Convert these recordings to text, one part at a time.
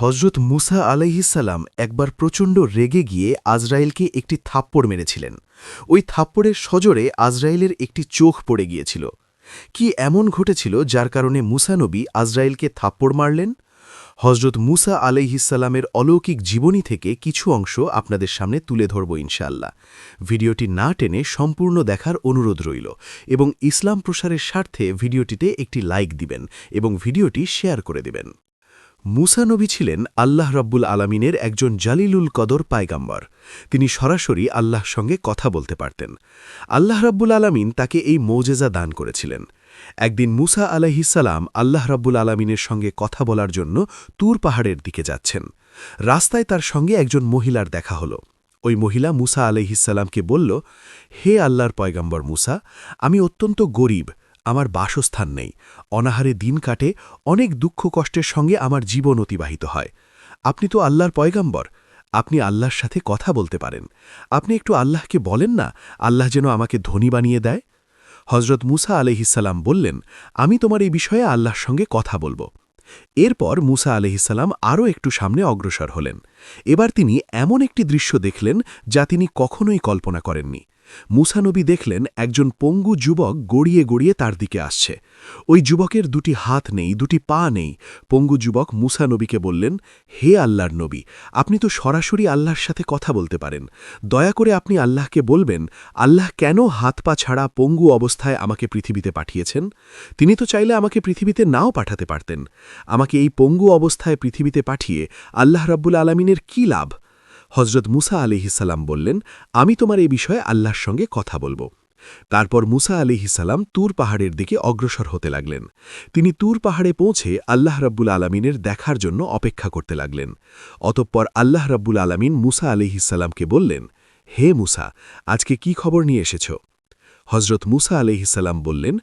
হজরত মুসা আলাইহিসাল্লাম একবার প্রচণ্ড রেগে গিয়ে আজরাইলকে একটি থাপ্পড় মেরেছিলেন। ওই থাপ্পড়ের সজোরে আজরাইলের একটি চোখ পড়ে গিয়েছিল। কি এমন ঘটেছিল যার কারণে মুসানবী আজরাইলকে থাপ্পড় মারলেন? হজরত মুসা আলাইহিসাল্লামের অলৌকিক জীবনী থেকে কিছু অংশ আপনাদের সামনে তুলে ধরব ইনশাল্লাহ ভিডিওটি না টেনে সম্পূর্ণ দেখার অনুরোধ রইল এবং ইসলাম প্রসারের স্বার্থে ভিডিওটিতে একটি লাইক দিবেন এবং ভিডিওটি শেয়ার করে দিবেন। মুসা নবী ছিলেন আল্লাহ রব্বুল আলমিনের একজন জালিলুল কদর পায়গাম্বর। তিনি সরাসরি আল্লাহর সঙ্গে কথা বলতে পারতেন। আল্লাহ রব্বুল আলমিন তাকে এই মৌজেজা দান করেছিলেন। একদিন মুসা আলাহিসাল্লাম আল্লাহ রব্বুল আলমিনের সঙ্গে কথা বলার জন্য তুর পাহাড়ের দিকে যাচ্ছেন। রাস্তায় তার সঙ্গে একজন মহিলার দেখা হল। ওই মহিলা মুসা আলহিসাল্লামকে বলল, হে আল্লাহর পয়গাম্বর মুসা, আমি অত্যন্ত গরিব। আমার বাসস্থান নেই। অনাহারে দিন কাটে, অনেক দুঃখ কষ্টের সঙ্গে আমার জীবন অতিবাহিত হয়। আপনি তো আল্লাহর পয়গাম্বর। আপনি আল্লাহর সাথে কথা বলতে পারেন। আপনি একটু আল্লাহকে বলেন না, আল্লাহ যেন আমাকে ধনী বানিয়ে দেয়? হজরত মুসা আলহিসাল্লাম বললেন, আমি তোমার এই বিষয়ে আল্লাহর সঙ্গে কথা বলব। এরপর মুসা আলহিসাল্লাম আরও একটু সামনে অগ্রসর হলেন। এবার তিনি এমন একটি দৃশ্য দেখলেন, যা তিনি কখনোই কল্পনা করেননি। মুসানবী দেখলেন একজন পঙ্গু যুবক গড়িয়ে গড়িয়ে তার দিকে আসছে। ওই যুবকের দুটি হাত নেই, দুটি পা নেই। পঙ্গু যুবক মুসানবীকে বললেন, হে আল্লাহর নবী, আপনি তো সরাসরি আল্লাহর সাথে কথা বলতে পারেন। দয়া করে আপনি আল্লাহকে বলবেন, আল্লাহ কেন হাত পা ছাড়া পঙ্গু অবস্থায় আমাকে পৃথিবীতে পাঠিয়েছেন? তিনি তো চাইলে আমাকে পৃথিবীতে নাও পাঠাতে পারতেন। আমাকে এই পঙ্গু অবস্থায় পৃথিবীতে পাঠিয়ে আল্লাহ রাব্বুল আলমিনের কী লাভ? হজরত মুসা আলিহিসাল্লাম বললেন, আমি তোমার এ বিষয়ে আল্লাহর সঙ্গে কথা বলব। তারপর মুসা আলিহিসাল্লাম তুর পাহাড়ের দিকে অগ্রসর হতে লাগলেন। তিনি তুর পাহাড়ে পৌঁছে আল্লাহ রব্বুল আলমিনের দেখার জন্য অপেক্ষা করতে লাগলেন। অতঃপর আল্লাহ রব্বুল আলমিন মুসা আলিহিসাল্লামকে বললেন, হে মুসা, আজকে কি খবর নিয়ে এসেছ? হজরত মুসা আলহিসাল্লাম বললেন,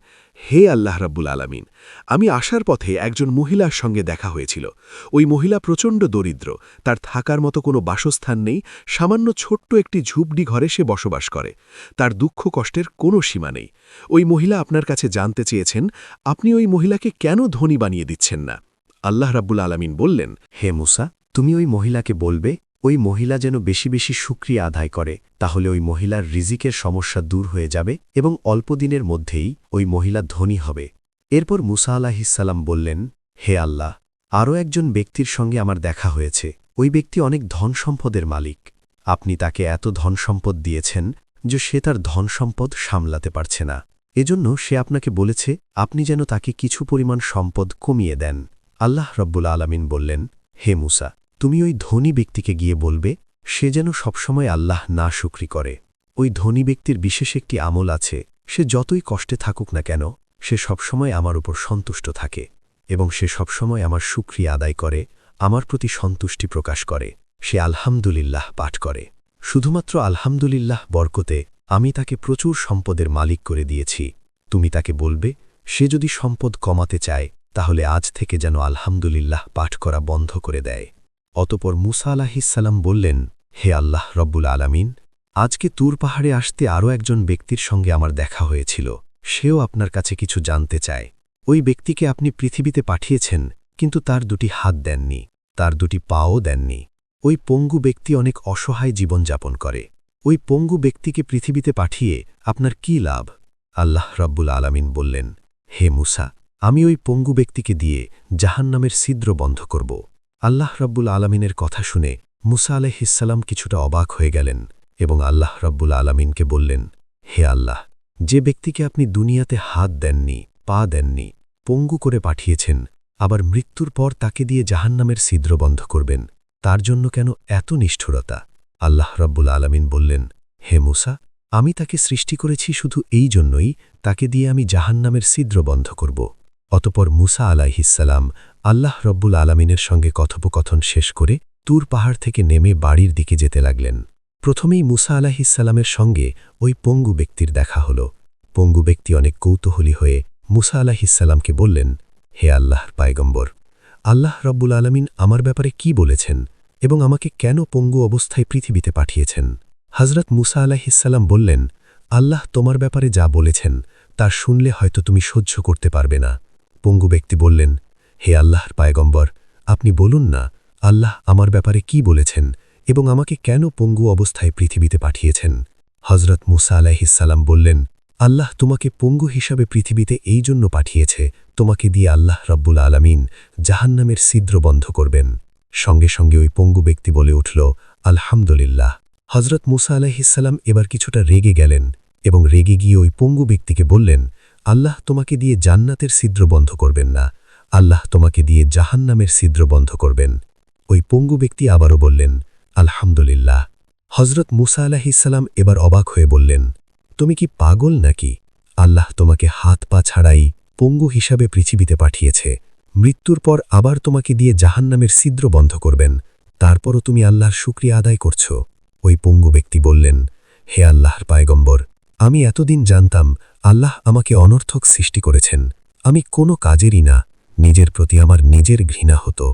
হে আল্লাহ রাব্বুল আলামিন, আমি আসার পথে একজন মহিলার সঙ্গে দেখা হয়েছিল। ওই মহিলা প্রচণ্ড দরিদ্র, তার থাকার মতো কোনো বাসস্থান নেই, সামান্য ছোট্ট একটি ঝুপডি ঘরে সে বসবাস করে। তার দুঃখ কষ্টের কোনো সীমা নেই। ওই মহিলা আপনার কাছে জানতে চেয়েছেন, আপনি ওই মহিলাকে কেন ধনী বানিয়ে দিচ্ছেন না? আল্লাহ রাব্বুল আলামিন বললেন, হে মুসা, তুমি ওই মহিলাকে বলবে ওই মহিলা যেন বেশি বেশি সুক্রিয়া আদায় করে, তাহলে ওই মহিলার রিজিকের সমস্যা দূর হয়ে যাবে এবং অল্প দিনের মধ্যেই ওই মহিলা ধনী হবে। এরপর মুসা আলাহিসাল্লাম বললেন, হে আল্লাহ, আরও একজন ব্যক্তির সঙ্গে আমার দেখা হয়েছে। ওই ব্যক্তি অনেক ধন সম্পদের মালিক। আপনি তাকে এত ধন সম্পদ দিয়েছেন যে সে তার ধন সম্পদ সামলাতে পারছে না। এজন্য সে আপনাকে বলেছে, আপনি যেন তাকে কিছু পরিমাণ সম্পদ কমিয়ে দেন। আল্লাহ রব্বুল আলমিন বললেন, হে মুসা তুমি ওই ধনী ব্যক্তিকে গিয়ে বলবে, সে যেন সবসময় আল্লাহ না শুক্রি করে। ওই ধনী ব্যক্তির বিশেষ একটি আমল আছে, সে যতই কষ্টে থাকুক না কেন, সে সবসময় আমার উপর সন্তুষ্ট থাকে, এবং সে সবসময় আমার সুক্রিয়া আদায় করে, আমার প্রতি সন্তুষ্টি প্রকাশ করে, সে আলহামদুলিল্লাহ পাঠ করে। শুধুমাত্র আলহামদুলিল্লাহ বরকতে, আমি তাকে প্রচুর সম্পদের মালিক করে দিয়েছি। তুমি তাকে বলবে, সে যদি সম্পদ কমাতে চায়, তাহলে আজ থেকে যেন আলহামদুলিল্লাহ পাঠ করা বন্ধ করে দেয়। অতপর মুসা আলাহিসাল্লাম বললেন, হে আল্লাহ রব্বুল আলামিন, আজকে তুর পাহাড়ে আসতে আরও একজন ব্যক্তির সঙ্গে আমার দেখা হয়েছিল, সেও আপনার কাছে কিছু জানতে চায়। ওই ব্যক্তিকে আপনি পৃথিবীতে পাঠিয়েছেন, কিন্তু তার দুটি হাত দেননি, তার দুটি পাও দেননি। ওই পঙ্গু ব্যক্তি অনেক অসহায় জীবনযাপন করে। ওই পঙ্গু ব্যক্তিকে পৃথিবীতে পাঠিয়ে আপনার কি লাভ? আল্লাহ রব্বুল আলামিন বললেন, হে মুসা, আমি ওই পঙ্গু ব্যক্তিকে দিয়ে জাহান্নামের ছিদ্র বন্ধ করব। আল্লাহ রব্বুল আলমিনের কথা শুনে মুসা আলহিসাল্লাম কিছুটা অবাক হয়ে গেলেন এবং আল্লাহ রব্বুল আলমিনকে বললেন, হে আল্লাহ, যে ব্যক্তিকে আপনি দুনিয়াতে হাত দেননি, পা দেননি, পঙ্গু করে পাঠিয়েছেন, আবার মৃত্যুর পর তাকে দিয়ে জাহান্নামের ছিদ্র বন্ধ করবেন, তার জন্য কেন এত নিষ্ঠুরতা? আল্লাহ রব্বুল আলমিন বললেন, হে মুসা, আমি তাকে সৃষ্টি করেছি শুধু এই জন্যই, তাকে দিয়ে আমি জাহান্নামের ছিদ্র বন্ধ করব। অতপর মুসা আলাইহিসাল্লাম আল্লাহ রব্বুল আলমিনের সঙ্গে কথোপকথন শেষ করে তুর পাহাড় থেকে নেমে বাড়ির দিকে যেতে লাগলেন। প্রথমেই মুসা আলাহিসাল্লামের সঙ্গে ওই পঙ্গু ব্যক্তির দেখা হল। পঙ্গু ব্যক্তি অনেক কৌতূহলী হয়ে মুসা আলাহিসাল্লামকে বললেন, হে আল্লাহর পায়গম্বর, আল্লাহ রব্বুল আলমিন আমার ব্যাপারে কি বলেছেন এবং আমাকে কেন পঙ্গু অবস্থায় পৃথিবীতে পাঠিয়েছেন? হজরত মুসা আলাহিসাল্লাম বললেন, আল্লাহ তোমার ব্যাপারে যা বলেছেন তা শুনলে হয়তো তুমি সহ্য করতে পারবে না। পঙ্গু ব্যক্তি বললেন, হে আল্লাহর পায়গম্বর, আপনি বলুন না, আল্লাহ আমার ব্যাপারে কি বলেছেন এবং আমাকে কেন পঙ্গু অবস্থায় পৃথিবীতে পাঠিয়েছেন? হজরত মুসা আলাইহিসাল্লাম বললেন, আল্লাহ তোমাকে পঙ্গু হিসাবে পৃথিবীতে এই জন্য পাঠিয়েছে, তোমাকে দিয়ে আল্লাহ রব্বুল আলমিন জাহান্নামের ছিদ্র বন্ধ করবেন। সঙ্গে সঙ্গে ওই পঙ্গু ব্যক্তি বলে উঠল, আলহামদুলিল্লাহ। হজরত মুসা আলাহিসাল্লাম এবার কিছুটা রেগে গেলেন এবং রেগে গিয়ে ওই পঙ্গু ব্যক্তিকে বললেন আল্লাহ তোমাকে দিয়ে জান্নাতের ছিদ্র বন্ধ করবেন না। আল্লাহ তোমাকে দিয়ে জাহান্নামের ছিদ্র বন্ধ করবেন। ওই পঙ্গু ব্যক্তি আবারও বললেন, আলহামদুলিল্লাহ। হজরত মুসা আলাহিসাল্লাম এবার অবাক হয়ে বললেন, তুমি কি পাগল নাকি? আল্লাহ তোমাকে হাত পা ছাড়াই পঙ্গু হিসাবে পৃথিবীতে পাঠিয়েছে। মৃত্যুর পর আবার তোমাকে দিয়ে জাহান্নামের ছিদ্র বন্ধ করবেন। তারপরও তুমি আল্লাহর শুক্রিয়া আদায় করছ। ওই পঙ্গু ব্যক্তি বললেন, হে আল্লাহর পায়গম্বর, আমি এতদিন জানতাম আল্লাহ আমাকে অনর্থক সৃষ্টি করেছেন। আমি কোনো কাজেরই না, নিজের প্রতি আমার নিজের ঘৃণা হতো।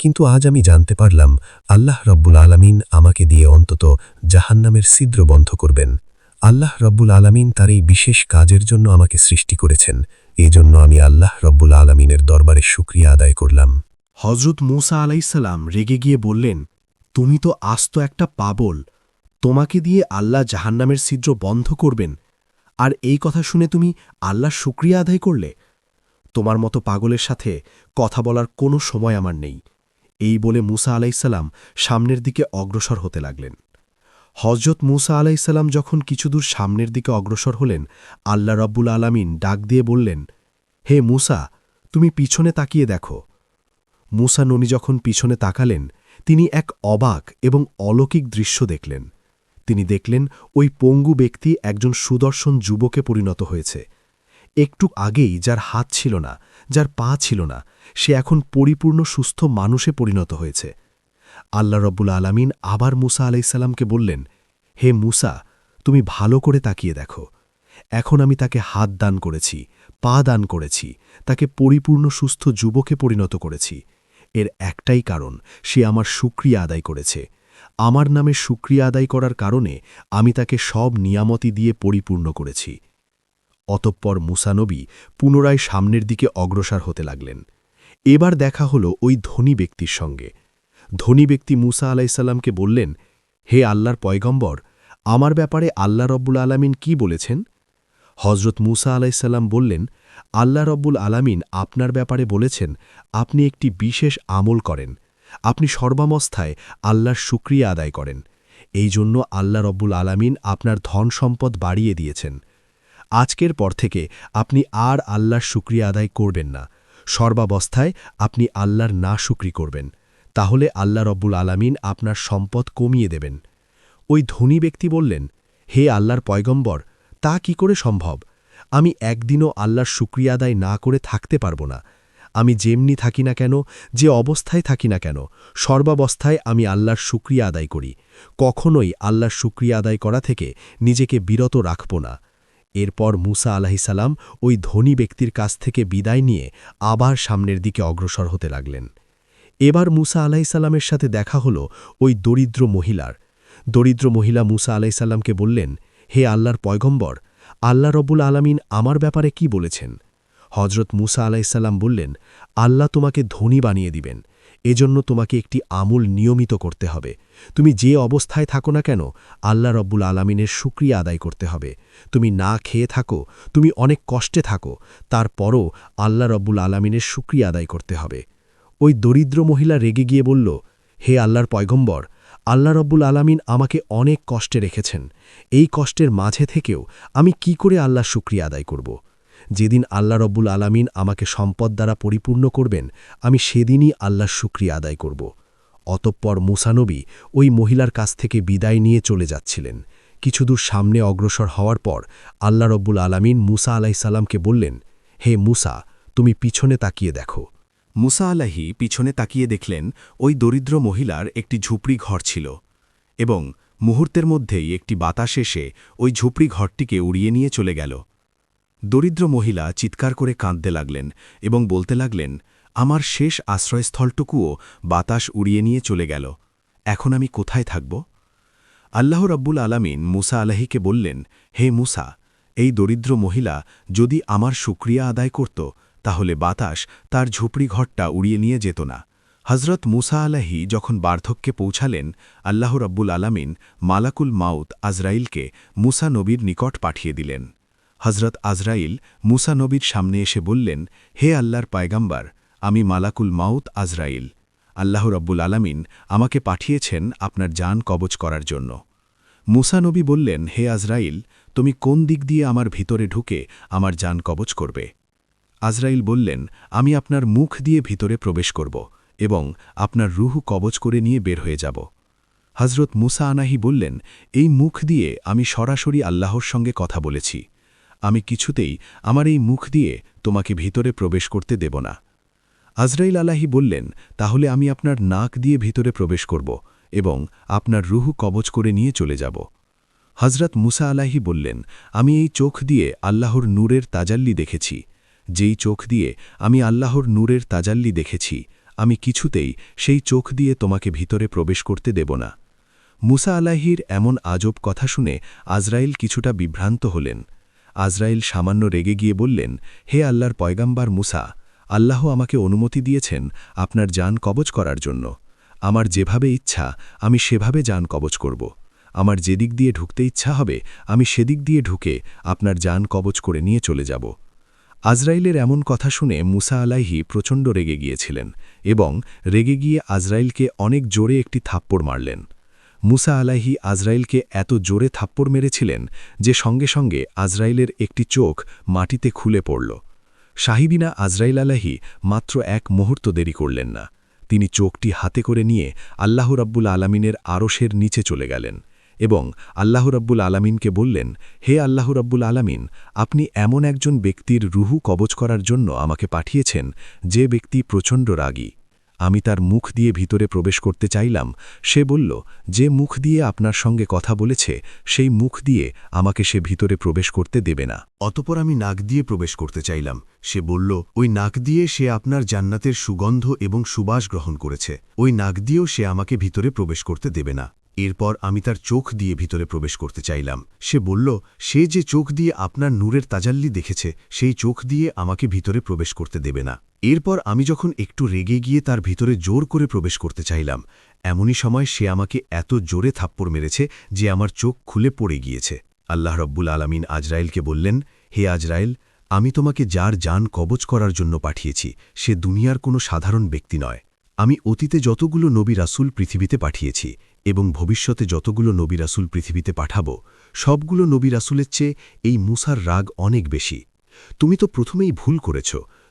কিন্তু আজ আমি জানতে পারলাম, আল্লাহ রব্বুল আলামিন আমাকে দিয়ে অন্তত জাহান্নামের ছিদ্র বন্ধ করবেন। আল্লাহ রব্বুল আলামিন তার এই বিশেষ কাজের জন্য আমাকে সৃষ্টি করেছেন। এজন্য আমি আল্লাহ রব্বুল আলামিনের দরবারে শুক্রিয়া আদায় করলাম। হজরত মুসা আলাইসাল্লাম রেগে গিয়ে বললেন, তুমি তো আস্ত একটা পাবল তোমাকে দিয়ে আল্লাহ জাহান্নামের ছিদ্র বন্ধ করবেন। আর এই কথা শুনে তুমি আল্লাহ শুক্রিয়া আদায় করলে? তোমার মতো পাগলের সাথে কথা বলার কোনো সময় আমার নেই। এই বলে মুসা আলাইসাল্লাম সামনের দিকে অগ্রসর হতে লাগলেন। হজরত মুসা আলাইসাল্লাম যখন কিছুদূর সামনের দিকে অগ্রসর হলেন, আল্লাহ রব্বুল আলামিন ডাক দিয়ে বললেন, হে মুসা, তুমি পিছনে তাকিয়ে দেখো। মুসা ননী যখন পিছনে তাকালেন, তিনি এক অবাক এবং অলৌকিক দৃশ্য দেখলেন। তিনি দেখলেন ওই পঙ্গু ব্যক্তি একজন সুদর্শন যুবকে পরিণত হয়েছে। একটু আগেই যার হাত ছিল না, যার পা ছিল না, সে এখন পরিপূর্ণ সুস্থ মানুষে পরিণত হয়েছে। আল্লাহ রব্বুল আলামিন আবার মুসা আলাইসাল্লামকে বললেন, হে মুসা, তুমি ভালো করে তাকিয়ে দেখো। এখন আমি তাকে হাত দান করেছি, পা দান করেছি, তাকে পরিপূর্ণ সুস্থ যুবকে পরিণত করেছি। এর একটাই কারণ, সে আমার সুক্রিয়া আদায় করেছে। আমার নামে সুক্রিয়া আদায় করার কারণে আমি তাকে সব নিয়ামতি দিয়ে পরিপূর্ণ করেছি। অতঃপর মুসানবী পুনরায় সামনের দিকে অগ্রসর হতে লাগলেন। এবার দেখা হল ওই ধনী ব্যক্তির সঙ্গে। ধনী ব্যক্তি মুসা আলাইসাল্লামকে বললেন, হে আল্লাহর পয়গম্বর, আমার ব্যাপারে আল্লাহ রব্বুল আলামিন কি বলেছেন? হজরত মুসা আলাইসাল্লাম বললেন, আল্লাহ রব্বুল আলামিন আপনার ব্যাপারে বলেছেন, আপনি একটি বিশেষ আমল করেন। আপনি সর্বাবস্থায় আল্লাহর শুক্রিয়া আদায় করেন। এই জন্য আল্লাহ রব্বুল আলামিন আপনার ধন সম্পদ বাড়িয়ে দিয়েছেন। আজকের পর থেকে আপনি আর আল্লাহর শুক্রিয়া আদায় করবেন না। সর্বাবস্থায় আপনি আল্লাহর না শুক্রি করবেন। তাহলে আল্লাহ রব্বুল আলামিন আপনার সম্পদ কমিয়ে দেবেন। ওই ধনী ব্যক্তি বললেন, হে আল্লাহর পয়গম্বর, তা কি করে সম্ভব? আমি একদিনও আল্লাহর শুক্রিয়া আদায় না করে থাকতে পারব না। আমি যেমনি থাকি না কেন, যে অবস্থায় থাকি না কেন, সর্বাবস্থায় আমি আল্লাহর শুক্রিয়া আদায় করি। কখনোই আল্লাহর শুক্রিয়া আদায় করা থেকে নিজেকে বিরত রাখব না। এরপর মুসা আলাহিসাল্লাম ওই ধনী ব্যক্তির কাছ থেকে বিদায় নিয়ে আবার সামনের দিকে অগ্রসর হতে লাগলেন। এবার মুসা আলাহিসাল্লামের সাথে দেখা হল ওই দরিদ্র মহিলার। দরিদ্র মহিলা মুসা আলাইসাল্লামকে বললেন, হে আল্লাহর পয়গম্বর, আল্লাহ রব্বুল আলামিন আমার ব্যাপারে কি বলেছেন? হজরত মুসা আলাইসাল্লাম বললেন, আল্লাহ তোমাকে ধনী বানিয়ে দিবেন। এজন্য তোমাকে একটি আমুল নিয়মিত করতে হবে। তুমি যে অবস্থায় থাকো না কেন, আল্লাহ রব্বুল আলামিনের সুক্রিয়া আদায় করতে হবে। তুমি না খেয়ে থাকো, তুমি অনেক কষ্টে থাকো, তারপরও আল্লাহ রব্বুল আলামিনের সুক্রিয়া আদায় করতে হবে। ওই দরিদ্র মহিলা রেগে গিয়ে বলল, হে আল্লাহর পয়গম্বর, আল্লাহ রব্বুল আলামিন আমাকে অনেক কষ্টে রেখেছেন। এই কষ্টের মাঝে থেকেও আমি কি করে আল্লাহ শুক্রিয়া আদায় করব? যেদিন আল্লাহ রব্বুল আলামিন আমাকে সম্পদ দ্বারা পরিপূর্ণ করবেন, আমি সেদিনই আল্লাহর শুক্রিয়া আদায় করব। অতঃপর মুসানবী ওই মহিলার কাছ থেকে বিদায় নিয়ে চলে যাচ্ছিলেন। কিছুদূর সামনে অগ্রসর হওয়ার পর আল্লাহ রব্বুল আলামিন মুসা আলাইসাল্লামকে বললেন, হে মুসা, তুমি পিছনে তাকিয়ে দেখো। মুসা আলাহি পিছনে তাকিয়ে দেখলেন ওই দরিদ্র মহিলার একটি ঝুপড়ি ঘর ছিল এবং মুহূর্তের মধ্যেই একটি বাতাস এসে ওই ঝুপড়ি ঘরটিকে উড়িয়ে নিয়ে চলে গেল। দরিদ্র মহিলা চিৎকার করে কাঁদতে লাগলেন এবং বলতে লাগলেন, আমার শেষ আশ্রয়স্থলটুকুও বাতাস উড়িয়ে নিয়ে চলে গেল। এখন আমি কোথায় থাকব? আল্লাহ রব্বুল আলামিন মুসা আলাহিকে বললেন, হে মুসা, এই দরিদ্র মহিলা যদি আমার শুক্রিয়া আদায় করত, তাহলে বাতাস তার ঝুপড়ি ঘরটা উড়িয়ে নিয়ে যেত না। হজরত মুসা আলাহি যখন বার্ধক্যে পৌঁছালেন, আল্লাহ রব্বুল আলামিন মালাকুল মাউত আজরাইলকে মুসা নবীর নিকট পাঠিয়ে দিলেন। হজরত আজরাইল মুসা নবীর সামনে এসে বললেন, হে আল্লাহর পায়গাম্বার, আমি মালাকুল মাউত আজরাইল। আল্লাহ রব্বুল আলামিন আমাকে পাঠিয়েছেন আপনার যান কবচ করার জন্য। মুসা নবী বললেন, হে আজরাইল, তুমি কোন দিক দিয়ে আমার ভিতরে ঢুকে আমার যান কবচ করবে? আজরাইল বললেন, আমি আপনার মুখ দিয়ে ভিতরে প্রবেশ করব এবং আপনার রুহু কবচ করে নিয়ে বের হয়ে যাব। হজরত মুসা আনাহি বললেন, এই মুখ দিয়ে আমি সরাসরি আল্লাহর সঙ্গে কথা বলেছি। আমি কিছুতেই আমার এই মুখ দিয়ে তোমাকে ভিতরে প্রবেশ করতে দেব না। আজরাইল আলাহি বললেন, তাহলে আমি আপনার নাক দিয়ে ভিতরে প্রবেশ করব এবং আপনার রুহু কবচ করে নিয়ে চলে যাব। হজরত মুসা আলাহি বললেন, আমি এই চোখ দিয়ে আল্লাহর নূরের তাজাল্লি দেখেছি। যেই চোখ দিয়ে আমি আল্লাহর নূরের তাজাল্লি দেখেছি, আমি কিছুতেই সেই চোখ দিয়ে তোমাকে ভিতরে প্রবেশ করতে দেব না। মুসা আলাহির এমন আজব কথা শুনে আজরাইল কিছুটা বিভ্রান্ত হলেন। আজরাইল সামান্য রেগে গিয়ে বললেন, হে আল্লাহর পয়গাম্বার মুসা আল্লাহ আমাকে অনুমতি দিয়েছেন আপনার যান কবচ করার জন্য। আমার যেভাবে ইচ্ছা, আমি সেভাবে যান কবচ করব। আমার যেদিক দিয়ে ঢুকতে ইচ্ছা হবে, আমি সেদিক দিয়ে ঢুকে আপনার যান কবচ করে নিয়ে চলে যাব। আজরাইলের এমন কথা শুনে মুসা আলাইহি প্রচণ্ড রেগে গিয়েছিলেন এবং রেগে গিয়ে আজরাইলকে অনেক জোরে একটি থাপ্পড় মারলেন। মুসা আলাহি আজরাইলকে এত জোরে থাপ্পড় মেরেছিলেন যে সঙ্গে সঙ্গে আজরাইলের একটি চোখ মাটিতে খুলে পড়ল। সাহিবিনা আজরাইল আলাহি মাত্র এক মুহূর্ত দেরি করলেন না। তিনি চোখটি হাতে করে নিয়ে আল্লাহ রব্বুল আলমিনের আরশের নিচে চলে গেলেন এবং আল্লাহ রব্বুল আলামিনকে বললেন, হে আল্লাহ রব্বুল আলামিন, আপনি এমন একজন ব্যক্তির রুহু কবচ করার জন্য আমাকে পাঠিয়েছেন যে ব্যক্তি প্রচণ্ড রাগী। আমি তার মুখ দিয়ে ভিতরে প্রবেশ করতে চাইলাম, সে বলল, যে মুখ দিয়ে আপনার সঙ্গে কথা বলেছে, সেই মুখ দিয়ে আমাকে সে ভিতরে প্রবেশ করতে দেবে না। অতপর আমি নাক দিয়ে প্রবেশ করতে চাইলাম। সে বলল, ওই নাক দিয়ে সে আপনার জান্নাতের সুগন্ধ এবং সুবাস গ্রহণ করেছে। ওই নাক দিয়েও সে আমাকে ভিতরে প্রবেশ করতে দেবে না। এরপর আমি তার চোখ দিয়ে ভিতরে প্রবেশ করতে চাইলাম। সে বলল, সে যে চোখ দিয়ে আপনার নূরের তাজাল্লি দেখেছে, সেই চোখ দিয়ে আমাকে ভিতরে প্রবেশ করতে দেবে না। এরপর আমি যখন একটু রেগে গিয়ে তার ভিতরে জোর করে প্রবেশ করতে চাইলাম, এমনই সময় সে আমাকে এত জোরে থাপ্পড় মেরেছে যে আমার চোখ খুলে পড়ে গিয়েছে। আল্লাহ রব্বুল আলমিন আজরাইলকে বললেন, হে আজরাইল, আমি তোমাকে যার যান কবচ করার জন্য পাঠিয়েছি, সে দুনিয়ার কোনো সাধারণ ব্যক্তি নয়। আমি অতীতে যতগুলো নবী রাসুল পৃথিবীতে পাঠিয়েছি এবং ভবিষ্যতে যতগুলো নবী রাসুল পৃথিবীতে পাঠাব, সবগুলো নবী রাসুলের চেয়ে এই মুসার রাগ অনেক বেশি। তুমি তো প্রথমেই ভুল করেছ।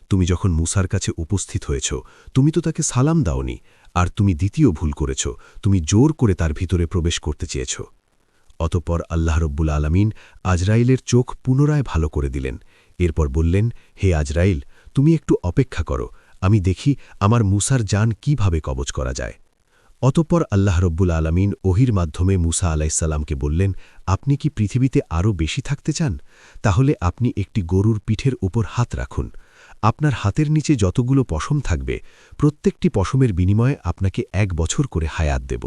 তুমি যখন মুসার কাছে উপস্থিত হয়েছ, তুমি তো তাকে সালাম দাওনি, আর তুমি দ্বিতীয় ভুল করেছ, তুমি জোর করে তার ভিতরে প্রবেশ করতে চেয়েছ। অতপর আল্লাহ রব্বুল আলমিন আজরাইলের চোখ পুনরায় ভালো করে দিলেন। এরপর বললেন, হে আজরাইল, তুমি একটু অপেক্ষা করো। আমি দেখি আমার মুসার যান কীভাবে কবচ করা যায়। অতঃপর আল্লাহ রব্বুল আলমিন ওহির মাধ্যমে মুসা আলাইসাল্লামকে বললেন, আপনি কি পৃথিবীতে আরও বেশি থাকতে চান? তাহলে আপনি একটি গরুর পিঠের উপর হাত রাখুন। আপনার হাতের নিচে যতগুলো পশম থাকবে, প্রত্যেকটি পশমের বিনিময়ে আপনাকে এক বছর করে হায়াত দেব।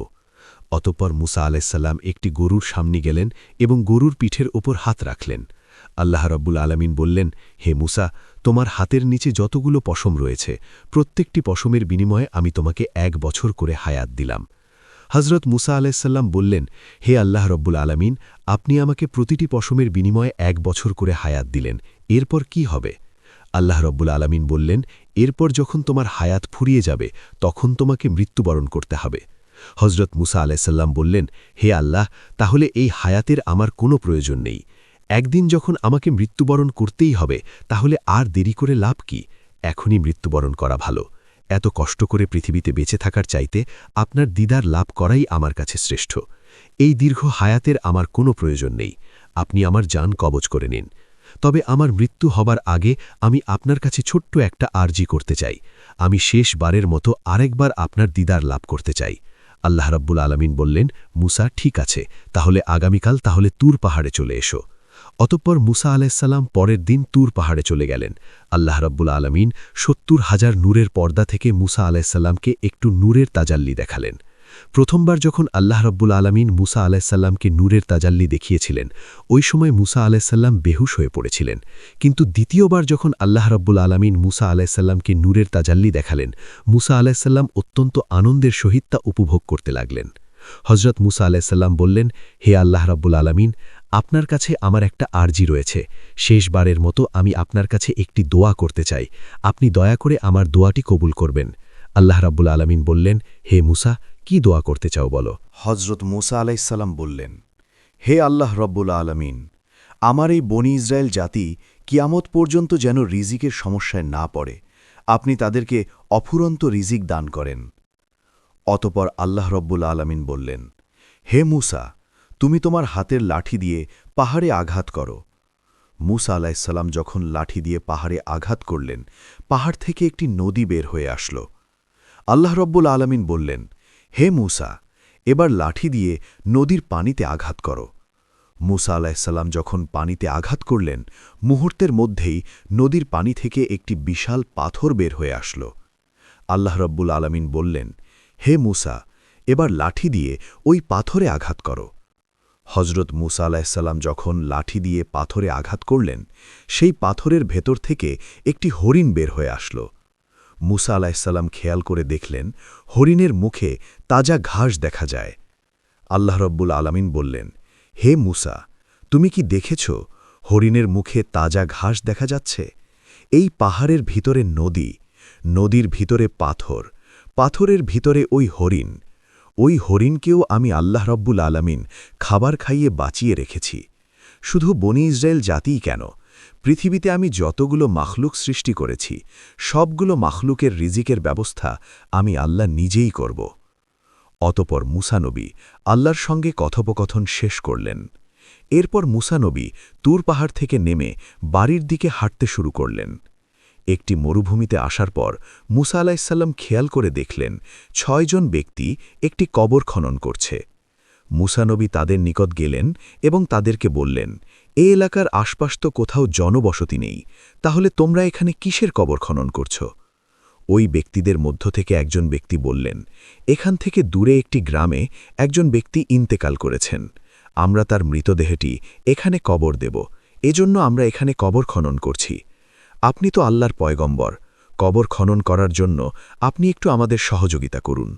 অতঃপর মুসা আলাইসাল্লাম একটি গরুর সামনে গেলেন এবং গরুর পিঠের ওপর হাত রাখলেন। আল্লাহ রব্বুল আলমিন বললেন, হে মুসা তোমার হাতের নিচে যতগুলো পশম রয়েছে, প্রত্যেকটি পশমের বিনিময়ে আমি তোমাকে এক বছর করে হায়াত দিলাম। হজরত মুসা আলাইসাল্লাম বললেন, হে আল্লাহ রব্বুল আলমিন, আপনি আমাকে প্রতিটি পশমের বিনিময়ে এক বছর করে হায়াত দিলেন। এরপর কি হবে? আল্লাহ রব্বুল আলমিন বললেন, এরপর যখন তোমার হায়াত ফুরিয়ে যাবে, তখন তোমাকে মৃত্যুবরণ করতে হবে। হজরত মুসা আলাইসাল্লাম বললেন, হে আল্লাহ, তাহলে এই হায়াতের আমার কোনো প্রয়োজন নেই। একদিন যখন আমাকে মৃত্যুবরণ করতেই হবে, তাহলে আর দেরি করে লাভ কি? এখনই মৃত্যুবরণ করা ভালো। এত কষ্ট করে পৃথিবীতে বেঁচে থাকার চাইতে আপনার দিদার লাভ করাই আমার কাছে শ্রেষ্ঠ। এই দীর্ঘ হায়াতের আমার কোনো প্রয়োজন নেই। আপনি আমার যান কবচ করে নিন। তবে আমার মৃত্যু হবার আগে আমি আপনার কাছে ছোট্ট একটা আর্জি করতে চাই। আমি শেষবারের মতো আরেকবার আপনার দিদার লাভ করতে চাই। আল্লাহ রব্বুল আলমিন বললেন, মুসা, ঠিক আছে। তাহলে আগামীকাল তাহলে তুর পাহাড়ে চলে এসো। অতঃপর মুসা আলাইসাল্লাম পরের দিন তুর পাহাড়ে চলে গেলেন। আল্লাহ রব্বুল আলমিন সত্তর হাজার নূরের পর্দা থেকে মুসা আলাইসাল্লামকে একটু নূরের তাজাল্লি দেখালেন। প্রথমবার যখন আল্লাহ রব্বুল আলমিন মুসা আলাহিসাল্লামকে নূরের তাজাল্লি দেখিয়েছিলেন, ওই সময় মুসা আলাইসাল্লাম বেহুশ হয়ে পড়েছিলেন। কিন্তু দ্বিতীয়বার যখন আল্লাহ রব্বুল আলমিন মুসা আলাইসাল্লামকে নূরের তাজাল্লি দেখালেন, মুসা আলাইসাল্লাম অত্যন্ত আনন্দের সহিত তা উপভোগ করতে লাগলেন। হজরত মুসা আলাইসাল্লাম বললেন, হে আল্লাহ রব্বুল আলমিন আপনার কাছে আমার একটা আর্জি রয়েছে। শেষবারের মতো আমি আপনার কাছে একটি দোয়া করতে চাই। আপনি দয়া করে আমার দোয়াটি কবুল করবেন। আল্লাহ রাব্বুল আলমিন বললেন, হে মুসা, কি দোয়া করতে চাও বলো? হজরত মুসা আলাইসাল্লাম বললেন, হে আল্লাহ রব্বুল আলমিন, আমার এই বনি ইসরায়েল জাতি কিয়ামত পর্যন্ত যেন রিজিকের সমস্যায় না পড়ে। আপনি তাদেরকে অফুরন্ত রিজিক দান করেন। অতপর আল্লাহ রব্বুল আলমিন বললেন, হে মুসা তুমি তোমার হাতের লাঠি দিয়ে পাহাড়ে আঘাত করো। মুসা আলাইসাল্লাম যখন লাঠি দিয়ে পাহাড়ে আঘাত করলেন, পাহাড় থেকে একটি নদী বের হয়ে আসলো। আল্লাহ রব্বুল আলমিন বললেন, হে মুসা, এবার লাঠি দিয়ে নদীর পানিতে আঘাত করো। মুসা আলাহিসাল্লাম যখন পানিতে আঘাত করলেন, মুহূর্তের মধ্যেই নদীর পানি থেকে একটি বিশাল পাথর বের হয়ে আসল। আল্লাহ রব্বুল আলমিন বললেন, হে মুসা, এবার লাঠি দিয়ে ওই পাথরে আঘাত করো। হজরত মুসা আলাহিসাল্লাম যখন লাঠি দিয়ে পাথরে আঘাত করলেন, সেই পাথরের ভেতর থেকে একটি হরিণ বের হয়ে আসলো। মুসা আলাহিসাল্লাম খেয়াল করে দেখলেন, হরিণের মুখে তাজা ঘাস দেখা যায়। আল্লাহ রব্বুল আলামিন বললেন, হে মুসা, তুমি কি দেখেছ হরিণের মুখে তাজা ঘাস দেখা যাচ্ছে? এই পাহাড়ের ভিতরে নদী, নদীর ভিতরে পাথর, পাথরের ভিতরে ওই হরিণ ওই হরিণকেও আমি আল্লাহ রব্বুল আলামিন খাবার খাইয়ে বাঁচিয়ে রেখেছি। শুধু বনি ইসরায়েল জাতিই কেন? পৃথিবীতে আমি যতগুলো মাখলুক সৃষ্টি করেছি, সবগুলো মাখলুকের রিজিকের ব্যবস্থা আমি আল্লাহ নিজেই করব। অতপর মুসানবী আল্লাহর সঙ্গে কথোপকথন শেষ করলেন। এরপর মুসানবী তুর পাহাড় থেকে নেমে বাড়ির দিকে হাঁটতে শুরু করলেন। একটি মরুভূমিতে আসার পর মুসা আলাহিসাল্লাম খেয়াল করে দেখলেন ছয়জন ব্যক্তি একটি কবর খনন করছে। মুসানবী তাদের নিকট গেলেন এবং তাদেরকে বললেন, এ এলাকার আশপাশ তো কোথাও জনবসতি নেই, তাহলে তোমরা এখানে কিসের কবর খনন করছ? ওই ব্যক্তিদের মধ্য থেকে একজন ব্যক্তি বললেন, এখান থেকে দূরে একটি গ্রামে একজন ব্যক্তি ইন্তেকাল করেছেন। আমরা তার মৃতদেহটি এখানে কবর দেব। এজন্য আমরা এখানে কবর খনন করছি। আপনি তো আল্লাহর পয়গম্বর। কবর খনন করার জন্য আপনি একটু আমাদের সহযোগিতা করুন।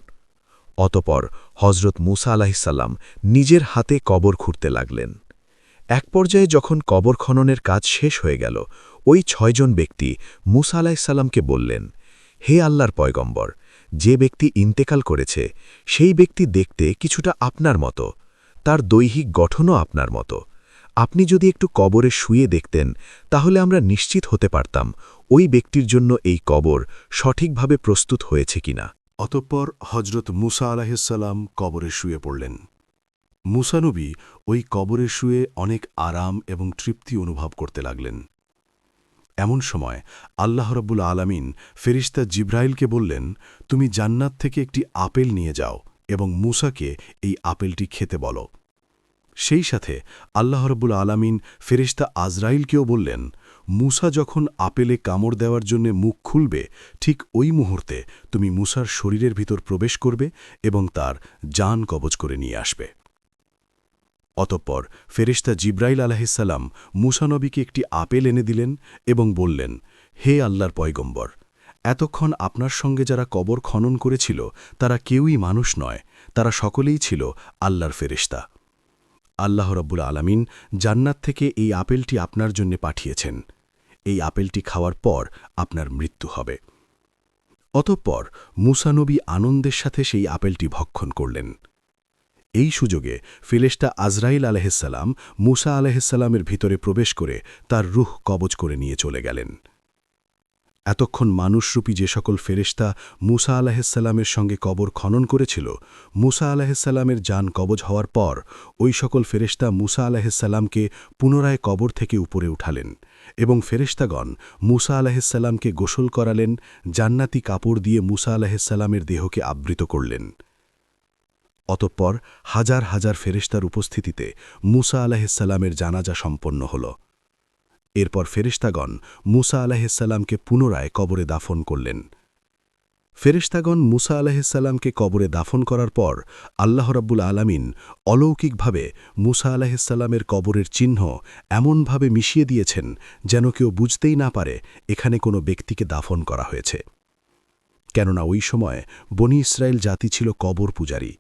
অতপর হজরত মুসা আলাহিসাল্লাম নিজের হাতে কবর খুঁড়তে লাগলেন। এক পর্যায়ে যখন কবর খননের কাজ শেষ হয়ে গেল, ওই ছয়জন ব্যক্তি মুসা আলাহিসাল্লামকে বললেন, হে আল্লাহর পয়গম্বর, যে ব্যক্তি ইন্তেকাল করেছে, সেই ব্যক্তি দেখতে কিছুটা আপনার মতো। তার দৈহিক গঠনও আপনার মতো। আপনি যদি একটু কবরে শুয়ে দেখতেন, তাহলে আমরা নিশ্চিত হতে পারতাম ওই ব্যক্তির জন্য এই কবর সঠিকভাবে প্রস্তুত হয়েছে কিনা। অতঃপর হজরত মুসা আলাহিসাল্লাম কবরে শুয়ে পড়লেন। মুসানবী ওই কবরে শুয়ে অনেক আরাম এবং তৃপ্তি অনুভব করতে লাগলেন। এমন সময় আল্লাহ রব্বুল আলামিন ফেরিস্তা জিব্রাইলকে বললেন, তুমি জান্নাত থেকে একটি আপেল নিয়ে যাও এবং মুসাকে এই আপেলটি খেতে বলো। সেই সাথে আল্লাহ রব্বুল আলামিন ফেরিস্তা আজরাইলকেও বললেন, মুসা যখন আপেলে কামড় দেওয়ার জন্য মুখ খুলবে, ঠিক ওই মুহূর্তে তুমি মুসার শরীরের ভিতর প্রবেশ করবে এবং তার জান কবজ করে নিয়ে আসবে। অতঃপর ফেরিস্তা জিব্রাইল আলাহিসাল্লাম মুসানবীকে একটি আপেল এনে দিলেন এবং বললেন, হে আল্লাহর পয়গম্বর, এতক্ষণ আপনার সঙ্গে যারা কবর খনন করেছিল, তারা কেউই মানুষ নয়, তারা সকলেই ছিল আল্লাহর ফেরিস্তা আল্লাহ রব্বুল আলামিন জান্নাত থেকে এই আপেলটি আপনার জন্য পাঠিয়েছেন। এই আপেলটি খাওয়ার পর আপনার মৃত্যু হবে। অতঃপর মুসানবী আনন্দের সাথে সেই আপেলটি ভক্ষণ করলেন। এই সুযোগে ফিলেস্টা আজরাইল আলহিসাল্লাম মুসা আলহিসাল্লামের ভিতরে প্রবেশ করে তার রুহ কবজ করে নিয়ে চলে গেলেন। এতক্ষণ মানুষরূপী যে সকল ফেরেস্তা মুসা আলাহিসাল্লামের সঙ্গে কবর খনন করেছিল, মুসা আলাহিসাল্লামের যান কবজ হওয়ার পর ওই সকল ফেরেস্তা মুসা আলাহিসাল্লামকে পুনরায় কবর থেকে উপরে উঠালেন এবং ফেরেস্তাগণ মুসা আলাহিসাল্লামকে গোসল করালেন, জান্নাতি কাপড় দিয়ে মুসা আলাহিসাল্লামের দেহকে আবৃত করলেন। অতঃপর হাজার হাজার ফেরেস্তার উপস্থিতিতে মুসা আলাহিসাল্লামের জানাজা সম্পন্ন হল। এরপর ফেরিস্তাগণ মুসা আলাহিসাল্লামকে পুনরায় কবরে দাফন করলেন। ফেরেশতাগণ মুসা আলাহিসাল্লামকে কবরে দাফন করার পর আল্লাহ রাব্বুল আলামিন অলৌকিকভাবে মুসা আলাহিসাল্লামের কবরের চিহ্ন এমনভাবে মিশিয়ে দিয়েছেন যেন কেউ বুঝতেই না পারে এখানে কোনো ব্যক্তিকে দাফন করা হয়েছে। কেননা ওই সময় বনি ইসরায়েল জাতি ছিল কবর পূজারী।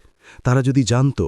তারা যদি জানত